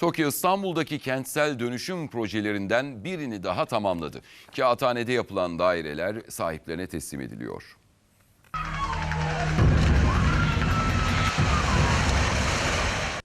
TOKİ İstanbul'daki kentsel dönüşüm projelerinden birini daha tamamladı. Kağıthane'de yapılan daireler sahiplerine teslim ediliyor.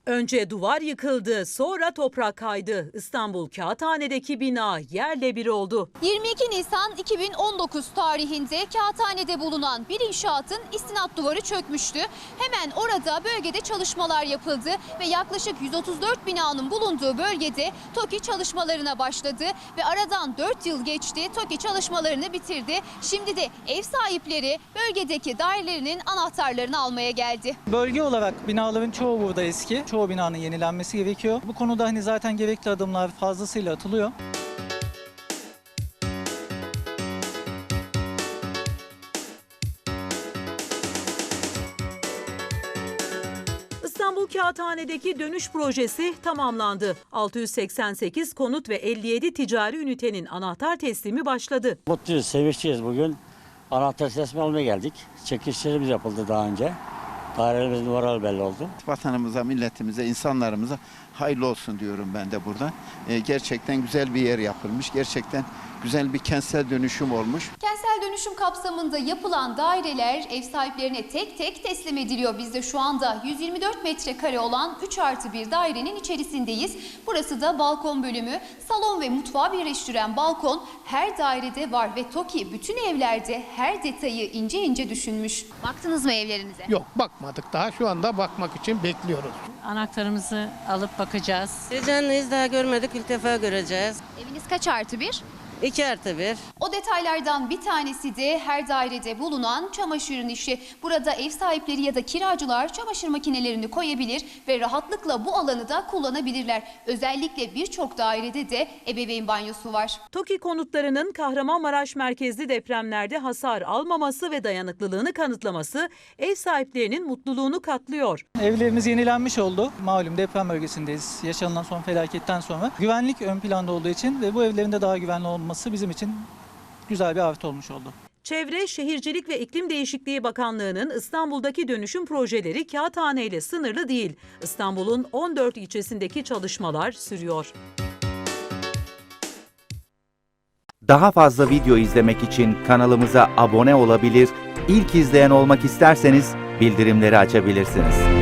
Önce duvar yıkıldı, sonra toprak kaydı. İstanbul Kağıthane'deki bina yerle bir oldu. 22 Nisan 2019 tarihinde Kağıthane'de bulunan bir inşaatın istinat duvarı çökmüştü. Hemen orada bölgede çalışmalar yapıldı ve yaklaşık 134 binanın bulunduğu bölgede TOKİ çalışmalarına başladı ve aradan 4 yıl geçti. TOKİ çalışmalarını bitirdi. Şimdi de ev sahipleri bölgedeki dairelerinin anahtarlarını almaya geldi. Bölge olarak binaların çoğu burada eski. Çoğu binanın yenilenmesi gerekiyor. Bu konuda hani zaten gerekli adımlar fazlasıyla atılıyor. İstanbul Kağıthane'deki dönüş projesi tamamlandı. 688 konut ve 57 ticari ünitenin anahtar teslimi başladı. Mutluyuz, sevinçliyiz bugün. Anahtar teslim almaya geldik. Çekişlerimiz yapıldı daha önce. Dairelerimiz numaralı belli oldu. vatanımıza, milletimize, insanlarımıza hayırlı olsun diyorum ben de buradan. Ee, gerçekten güzel bir yer yapılmış. Gerçekten güzel bir kentsel dönüşüm olmuş. Kentsel dönüşüm kapsamında yapılan daireler ev sahiplerine tek tek teslim ediliyor. Biz de şu anda 124 metrekare olan 3 artı bir dairenin içerisindeyiz. Burası da balkon bölümü. Salon ve mutfağı birleştiren balkon her dairede var ve TOKİ bütün evlerde her detayı ince ince düşünmüş. Baktınız mı evlerinize? Yok bakmadık daha şu anda bakmak için bekliyoruz. Anahtarımızı alıp bakacağız. Heyecanlıyız daha görmedik ilk defa göreceğiz. Eviniz kaç artı bir? 2 artı 1. O detaylardan bir tanesi de her dairede bulunan çamaşırın işi. Burada ev sahipleri ya da kiracılar çamaşır makinelerini koyabilir ve rahatlıkla bu alanı da kullanabilirler. Özellikle birçok dairede de ebeveyn banyosu var. TOKİ konutlarının Kahramanmaraş merkezli depremlerde hasar almaması ve dayanıklılığını kanıtlaması ev sahiplerinin mutluluğunu katlıyor. Evlerimiz yenilenmiş oldu. Malum deprem bölgesindeyiz. Yaşanılan son felaketten sonra. Güvenlik ön planda olduğu için ve bu evlerin de daha güvenli olması bizim için güzel bir artı olmuş oldu. Çevre, Şehircilik ve İklim Değişikliği Bakanlığı'nın İstanbul'daki dönüşüm projeleri Kağıthane ile sınırlı değil. İstanbul'un 14 ilçesindeki çalışmalar sürüyor. Daha fazla video izlemek için kanalımıza abone olabilir, ilk izleyen olmak isterseniz bildirimleri açabilirsiniz.